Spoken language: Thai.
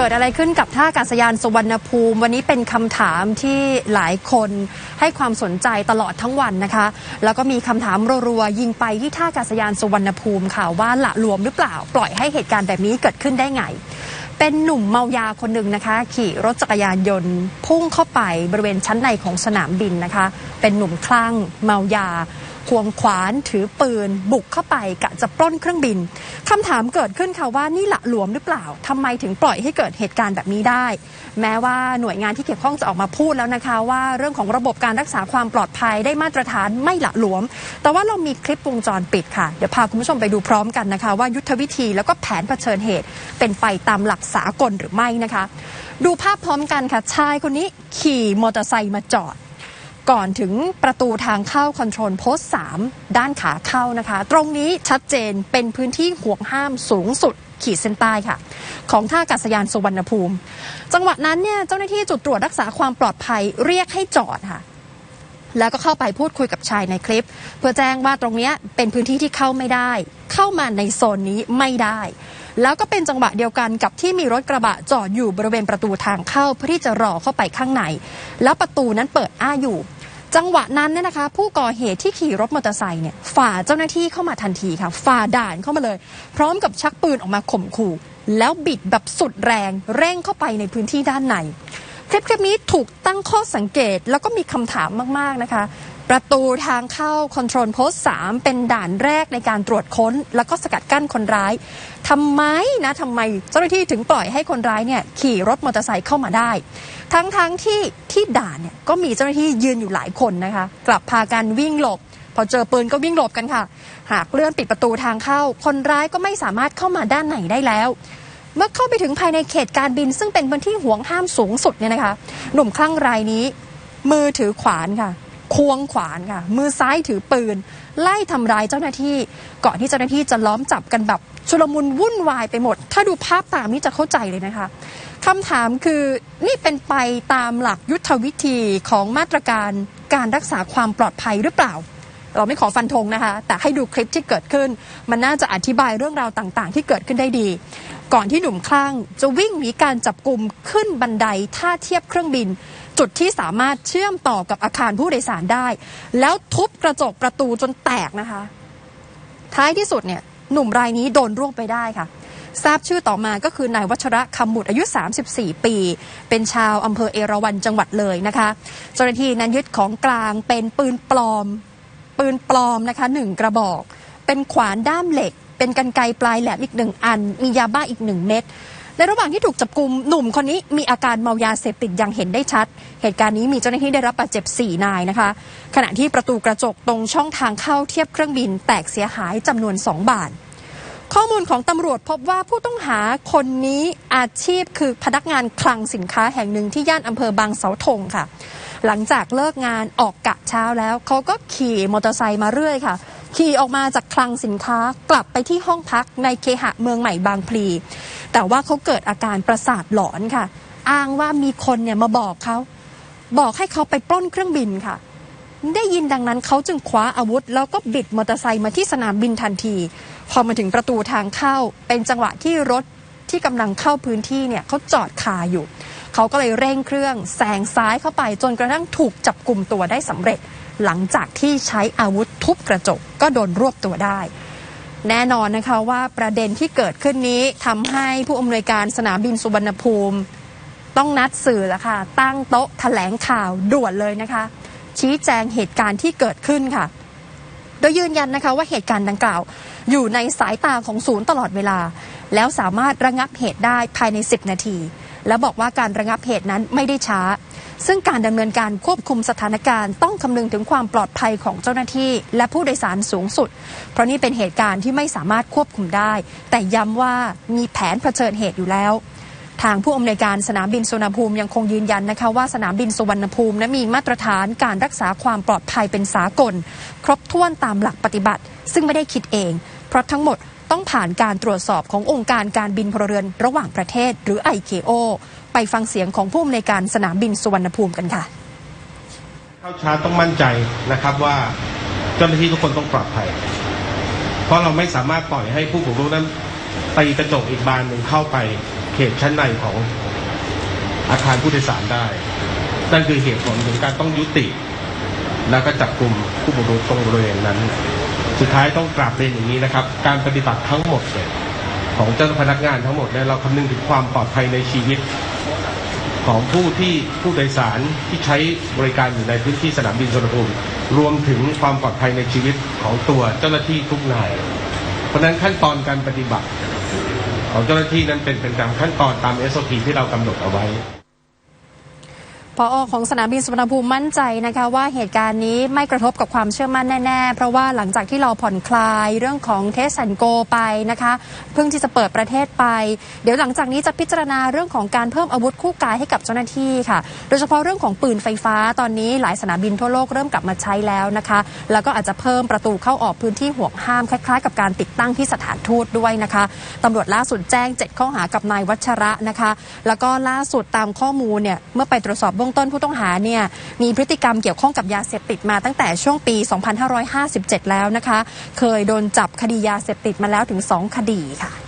เกิดอะไรขึ้นกับท่าอากาศยานสุวรรณภูมิ วันนี้เป็นคำถามที่หลายคนให้ความสนใจตลอดทั้งวันนะคะ แล้วก็มีคำถามรัวๆยิงไปที่ท่าอากาศยานสุวรรณภูมิค่ะว่าละหลวมหรือเปล่า ปล่อยให้เหตุการณ์แบบนี้เกิดขึ้นได้ไง เป็นหนุ่มเมายาคนหนึ่งนะคะ ขี่รถจักรยานยนต์ พุ่งเข้าไปบริเวณชั้นในของสนามบินนะคะ เป็นหนุ่มคลั่งเมายา ควงขวานถือปืน บุกเข้าไปกะจะปล้นเครื่องบินคำถามเกิดขึ้นค่ะว่านี่หละหลวมหรือเปล่าทำไมถึงปล่อยให้เกิดเหตุการณ์แบบนี้ได้ แม้ว่าหน่วยงานที่เกี่ยวข้องจะออกมาพูดแล้วนะคะ ว่าเรื่องของระบบการรักษาความปลอดภัยได้มาตรฐานไม่หละหลวม แต่ว่าเรามีคลิปวงจรปิดค่ะ เดี๋ยวพาคุณผู้ชมไปดูพร้อมกันนะคะ ว่ายุทธวิธีแล้วก็แผนเผชิญเหตุ เป็นไปตามหลักสากลหรือไม่นะคะ ดูภาพพร้อมกันค่ะชายคนนี้ขี่มอเตอร์ไซค์มาจอด ก่อนถึงประตูทางเข้าคอนโทรลโพสต์3ด้านขาเข้านะคะ ตรงนี้ชัดเจนเป็นพื้นที่ห่วงห้ามสูงสุดขีดเส้นใต้ค่ะ ของท่าอากาศยานสุวรรณภูมิ จังหวะนั้นเนี่ยเจ้าหน้าที่จุดตรวจรักษาความปลอดภัยเรียกให้จอดค่ะ แล้วก็เข้าไปพูดคุยกับชายในคลิป เพื่อแจ้งว่าตรงนี้เป็นพื้นที่ที่เข้าไม่ได้ เข้ามาในโซนนี้ไม่ได้ แล้วก็เป็นจังหวะเดียวกันกับที่มีรถกระบะจอดอยู่บริเวณประตูทางเข้าเพื่อที่จะรอเข้าไปข้างใน แล้วประตูนั้นเปิดอ้าอยู่ จังหวะนั้นเนี่ยนะคะ ผู้ก่อเหตุที่ขี่รถมอเตอร์ไซค์เนี่ยฝ่าเจ้าหน้าที่เข้ามาทันทีค่ะฝ่าด่านเข้ามาเลย พร้อมกับชักปืนออกมาข่มขู่ แล้วบิดแบบสุดแรง เร่งเข้าไปในพื้นที่ด้านในคลิปคลิปนี้ถูกตั้งข้อสังเกตแล้วก็มีคำถามมาก ๆ นะคะ ประตูทางเข้าคอนโทรลโพสต์3เป็นด่านแรกในการตรวจค้น แล้วก็สกัดกั้นคนร้ายทำไมนะทำไมเจ้าหน้าที่ถึงปล่อยให้คนร้ายเนี่ยขี่รถมอเตอร์ไซค์เข้ามาได้ ทั้งๆทที่ที่ด่านเนี่ยก็มีเจ้าหน้าที่ยืนอยู่หลายคนนะคะ กลับพากันวิ่งหลบ พอเจอปืนก็วิ่งหลบกันค่ะ หากเลื่อนปิดประตูทางเข้า คนร้ายก็ไม่สามารถเข้ามาด้านไหนได้แล้วเมื่อเข้าไปถึงภายในเขตการบินซึ่งเป็นพื้นที่ห่วงห้ามสูงสุดเนี่ยนะคะ หนุ่มคลั่งรายนี้ มือถือขวานค่ะ ควงขวานค่ะ มือซ้ายถือปืน ไล่ทำร้ายเจ้าหน้าที่ ก่อนที่เจ้าหน้าที่จะล้อมจับกันแบบชุลมุนวุ่นวายไปหมด ถ้าดูภาพตามนี้จะเข้าใจเลยนะคะคำถามคือนี่เป็นไปตามหลักยุทธวิธีของมาตรการการรักษาความปลอดภัยหรือเปล่า เราไม่ขอฟันธงนะคะ แต่ให้ดูคลิปที่เกิดขึ้น มันน่าจะอธิบายเรื่องราวต่างๆ ที่เกิดขึ้นได้ดี ก่อนที่หนุ่มคลั่งจะวิ่งหนีการจับกลุ่มขึ้นบันไดท่าเทียบเครื่องบิน จุดที่สามารถเชื่อมต่อกับอาคารผู้โดยสารได้ แล้วทุบกระจกประตูจนแตกนะคะ ท้ายที่สุดเนี่ยหนุ่มรายนี้โดนรวบไปได้ค่ะ ทราบชื่อต่อมาก็คือนายวัชระคำบุตรอายุ 34 ปี เป็นชาวอำเภอเอราวัณจังหวัดเลยนะคะเจ้าหน้าที่นั้นยึดของกลางเป็นปืนปลอม ปืนปลอมนะคะหนึ่งกระบอก เป็นขวานด้ามเหล็ก เป็นกันไกปลายแหลมอีกหนึ่งอัน มียาบ้าอีกหนึ่งเม็ด ในระหว่างที่ถูกจับกลุ่มหนุ่มคนนี้มีอาการเมายาเสพติดอย่างเห็นได้ชัด เหตุการณ์นี้มีเจ้าหน้าที่ได้รับบาดเจ็บ 4 นายนะคะ ขณะที่ประตูกระจกตรงช่องทางเข้าเทียบเครื่องบินแตกเสียหายจำนวน 2 บาท ข้อมูลของตำรวจพบว่าผู้ต้องหาคนนี้อาชีพคือพนักงานคลังสินค้าแห่งหนึ่งที่ย่านอำเภอบางเสาธงค่ะ หลังจากเลิกงานออกกะเช้าแล้วเขาก็ขี่มอเตอร์ไซค์มาเรื่อยค่ะขี่ออกมาจากคลังสินค้ากลับไปที่ห้องพักในเคหะเมืองใหม่บางพลี แต่ว่าเขาเกิดอาการประสาทหลอนค่ะ อ้างว่ามีคนเนี่ยมาบอกเขา บอกให้เขาไปปล้นเครื่องบินค่ะ ได้ยินดังนั้นเขาจึงคว้าอาวุธ แล้วก็บิดมอเตอร์ไซค์มาที่สนามบินทันที พอมาถึงประตูทางเข้า เป็นจังหวะที่รถที่กำลังเข้าพื้นที่เนี่ยเขาจอดคาอยู่ เขาก็เลยเร่งเครื่องแซงซ้ายเข้าไปจนกระทั่งถูกจับกลุ่มตัวได้สำเร็จ หลังจากที่ใช้อาวุธทุบกระจกก็โดนรวบตัวได้ แน่นอนนะคะว่าประเด็นที่เกิดขึ้นนี้ทำให้ผู้อำนวยการสนามบินสุวรรณภูมิ ต้องนัดสื่อแล้วค่ะ ตั้งโต๊ะแถลงข่าวด่วนเลยนะคะ ชี้แจงเหตุการณ์ที่เกิดขึ้นค่ะ โดยยืนยันนะคะว่าเหตุการณ์ดังกล่าว อยู่ในสายตาของศูนย์ตลอดเวลา แล้วสามารถระงับเหตุได้ภายใน 10 นาที แล้วบอกว่าการระงับเหตุนั้นไม่ได้ช้า ซึ่งการดำเนินการควบคุมสถานการณ์ต้องคำนึงถึงความปลอดภัยของเจ้าหน้าที่ และผู้โดยสารสูงสุด เพราะนี่เป็นเหตุการณ์ที่ไม่สามารถควบคุมได้ แต่ย้ำว่ามีแผนเผชิญเหตุอยู่แล้วทางผู้อำนวยการสนามบินสุวรรณภูมิยังคงยืนยันนะคะว่าสนามบินสุวรรณภูมินั้นมีมาตรฐานการรักษาความปลอดภัยเป็นสากล ครบถ้วนตามหลักปฏิบัติ ซึ่งไม่ได้คิดเอง เพราะทั้งหมดต้องผ่านการตรวจสอบขององค์การการบินพลเรือนระหว่างประเทศหรือ ICAO ไปฟังเสียงของผู้อำนวยการสนามบินสุวรรณภูมิกันค่ะ เข้าชาร์จต้องมั่นใจนะครับว่าเจ้าหน้าที่ทุกคนต้องปลอดภัย เพราะเราไม่สามารถปล่อยให้ผู้บุกรุกนั้นตีกระจกอีกบานหนึ่งเข้าไปเขตชั้นในของอาคารผู้โดยสารได้ นั่นคือเหตุผลถึงการต้องยุติ แล้วก็จับกลุ่มผู้บุกรุกตรงบริเวณนั้น สุดท้ายต้องกราบเรียนอย่างนี้นะครับ การปฏิบัติทั้งหมดเนี่ยของเจ้าพนักงานทั้งหมดเนี่ยเราคำนึงถึงความปลอดภัยในชีวิต ของผู้ที่ผู้โดยสารที่ใช้บริการอยู่ในพื้นที่สนามบินสุวรรณภูมิรวมถึงความปลอดภัยในชีวิตของตัวเจ้าหน้าที่ทุกนาย เพราะฉะนั้นขั้นตอนการปฏิบัติ ของเจ้าหน้าที่นั้นเป็นเป็นตามขั้นตอนตาม SOP ที่เรากำหนดเอาไว้ พอของสนามบินสุวรรณภูมิมั่นใจนะคะว่าเหตุการณ์นี้ไม่กระทบกับความเชื่อมั่นแน่ๆ เพราะว่าหลังจากที่เราผ่อนคลายเรื่องของเทสแอนโกไปนะคะเพิ่งที่จะเปิดประเทศไป เดี๋ยวหลังจากนี้จะพิจารณาเรื่องของการเพิ่มอาวุธคู่กายให้กับเจ้าหน้าที่ค่ะ โดยเฉพาะเรื่องของปืนไฟฟ้าตอนนี้หลายสนามบินทั่วโลกเริ่มกลับมาใช้แล้วนะคะ แล้วก็อาจจะเพิ่มประตูเข้าออกพื้นที่ห่วงห้ามคล้ายๆ กับการติดตั้งที่สถานทูตด้วยนะคะตำรวจล่าสุดแจ้ง 7 ข้อหากับนายวัชระนะคะ แล้วก็ล่าสุดตามข้อมูลเนี่ยเมื่อไปตรวจสอบเบื้องต้นผู้ต้องหาเนี่ยมีพฤติกรรมเกี่ยวข้องกับยาเสพติดมาตั้งแต่ช่วงปี 2557 แล้วนะคะ เคยโดนจับคดียาเสพติดมาแล้วถึง 2 คดีค่ะ